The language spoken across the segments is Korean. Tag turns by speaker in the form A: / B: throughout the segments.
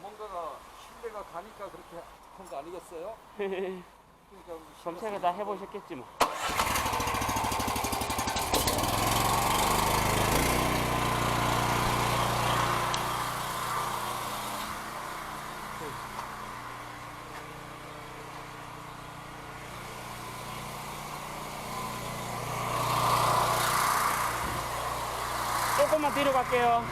A: 뭔가가 신뢰가 가니까 그렇게 한 거 아니겠어요? 그러니까
B: 검색에 다 해보셨겠지 뭐. 조금만 뒤로 갈게요.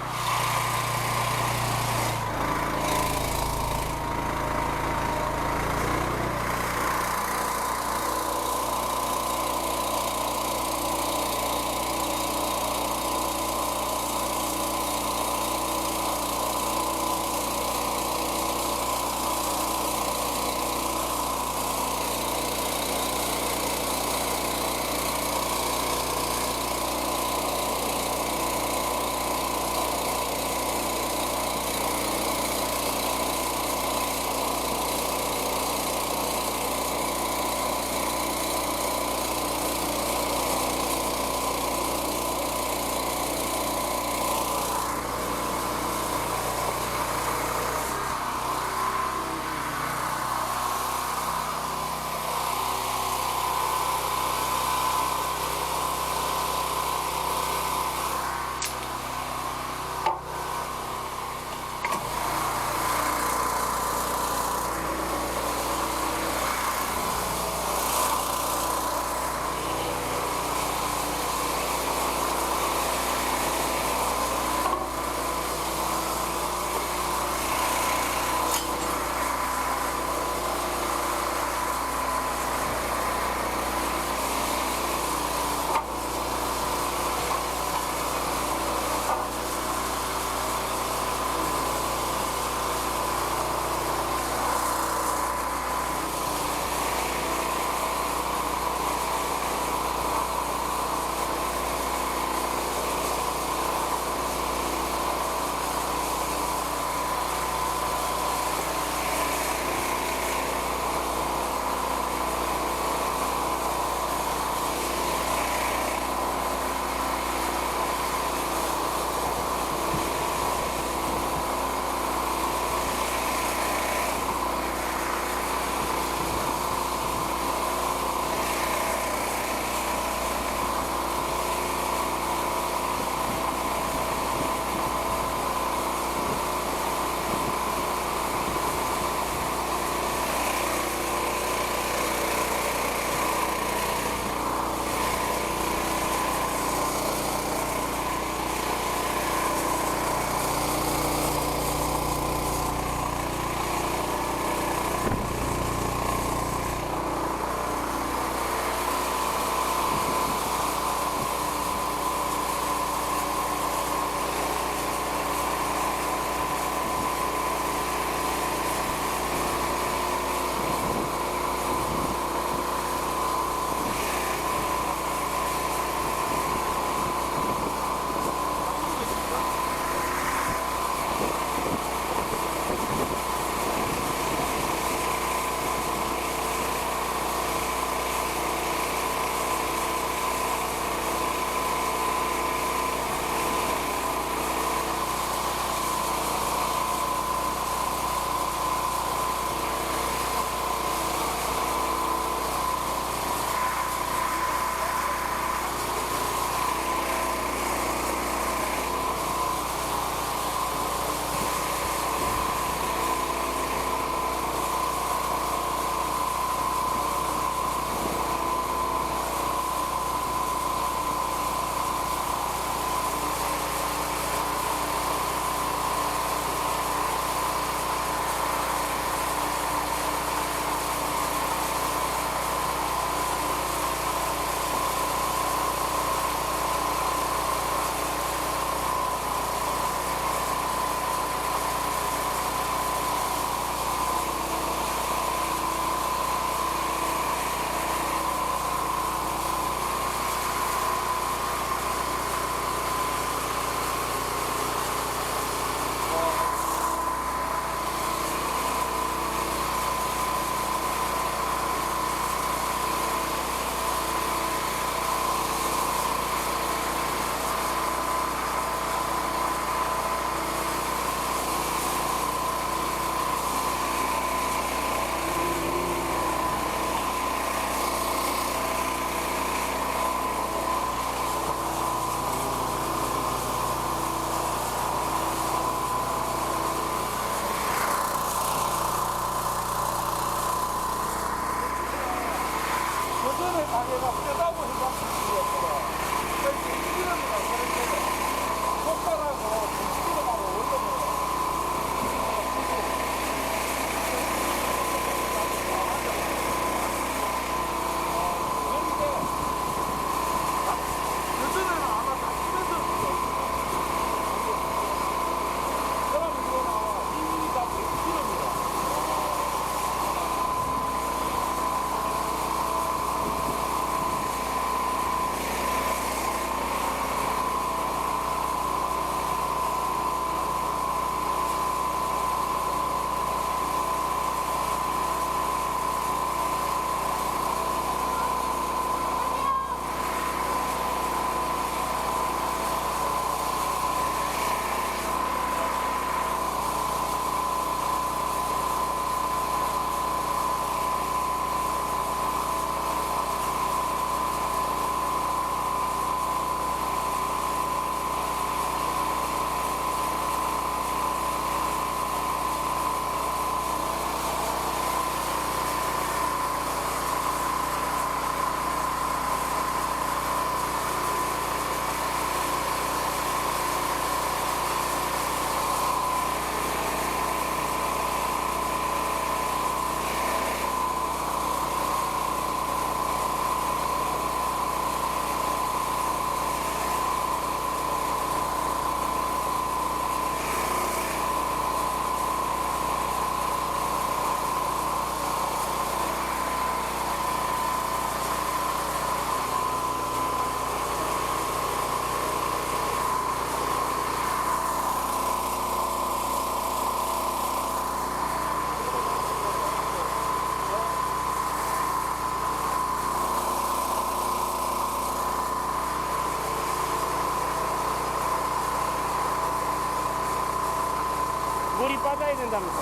B: 물이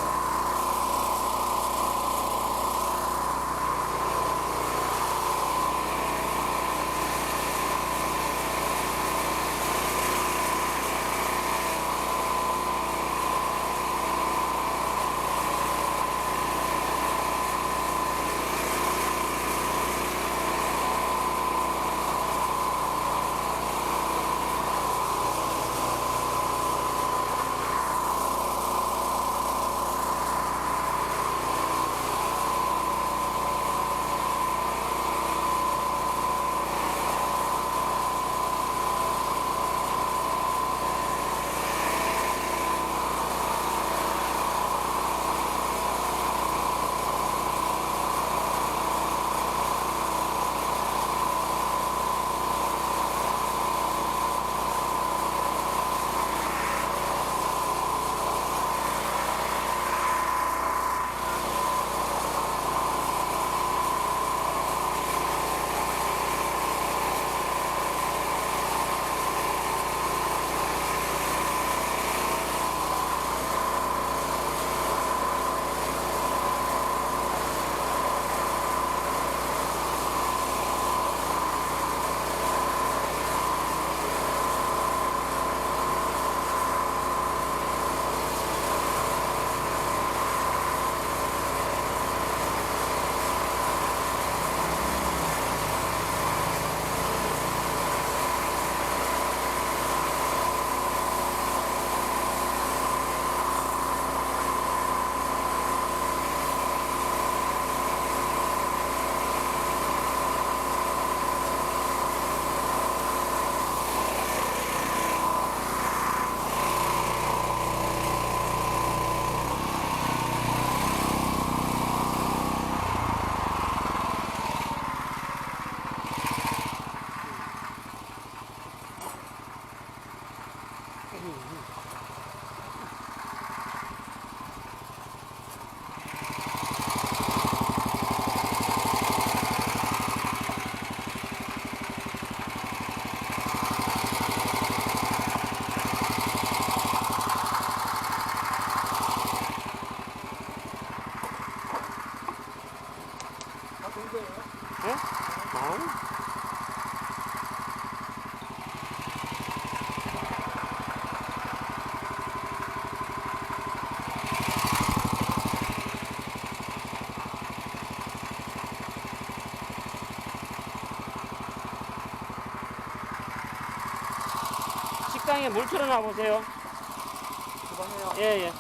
B: 책상에 물 틀어놔 보세요. 예, 예.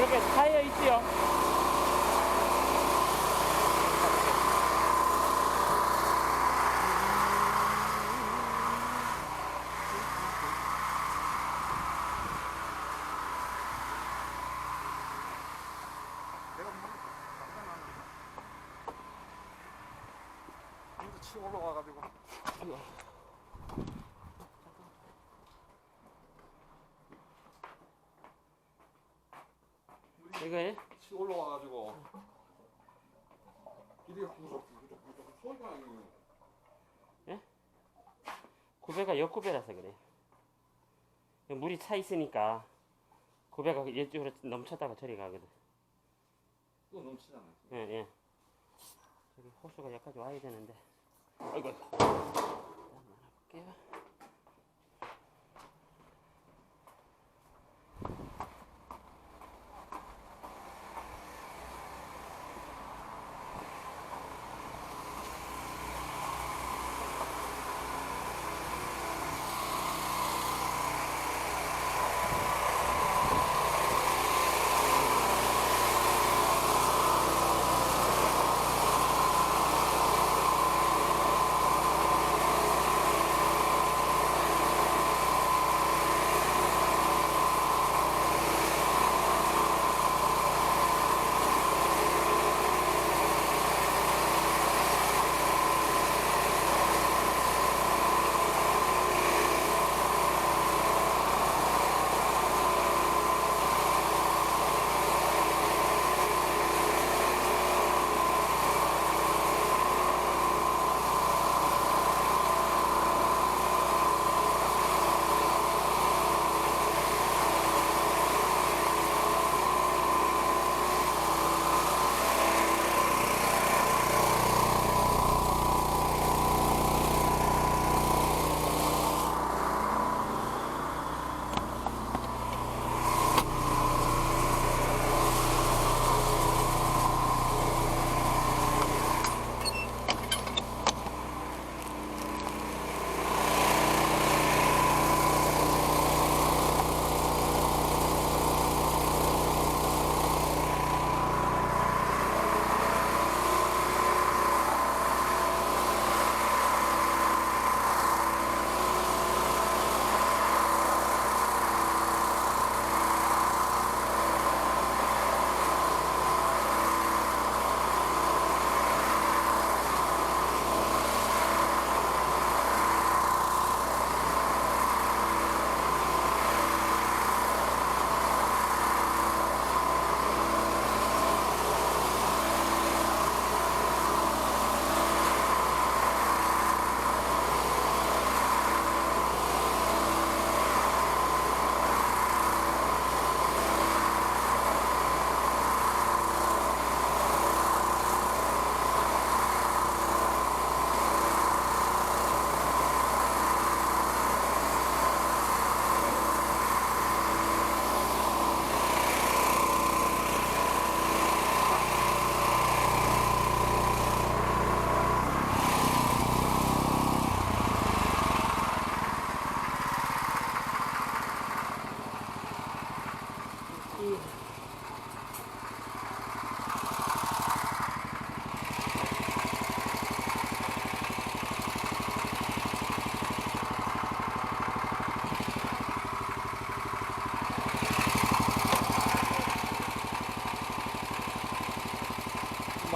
B: 그렇게 타여 있지요.
A: 치고 올라와가지고.
B: 이거요?
A: 치고 올라와가지고. 하고 소리가 나요.
B: 구배가 역구배라서 그래. 물이 차 있으니까 구배가 이쪽으로 넘쳤다가 저리 가거든.
A: 또 넘치잖아요.
B: 예, 예. 저기 호수가 여기까지 와야 되는데. 아이고. 볼게요.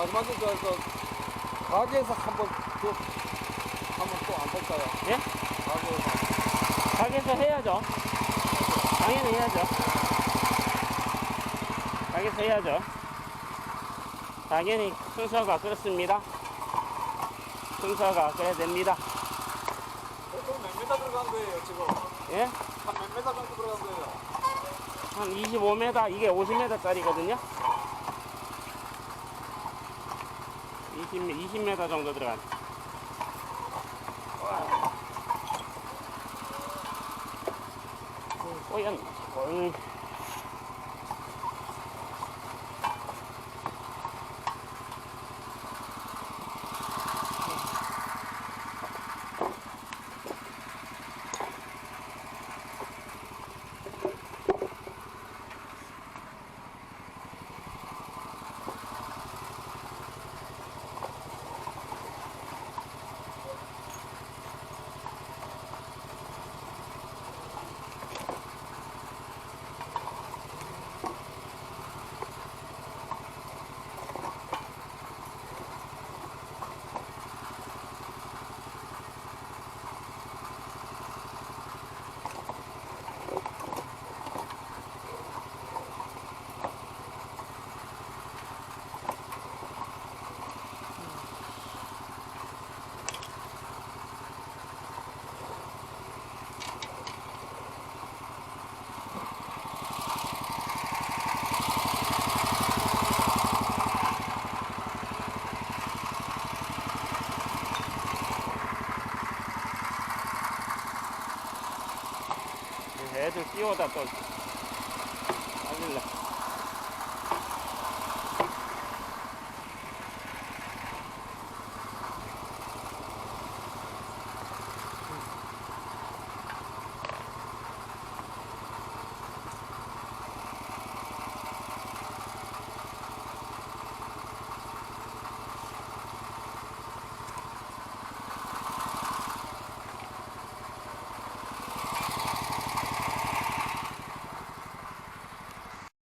A: 마지막에 저, 저 가게에서 한번 또 한번 또 안 볼까요?
B: 예?
A: 가게에서
B: 가게에서 해야죠. 당연히 해야죠. 가게에서 해야죠. 당연히 순서가 그렇습니다. 순서가 그래야 됩니다.
A: 그럼 몇 미터 들어간 거예요 지금?
B: 예?
A: 한 몇 미터 정도 들어간 거예요?
B: 한 25m, 이게 50m짜리거든요. 20, 20m 정도 들어간. 꼬연, 음. 애 들 뛰어다 또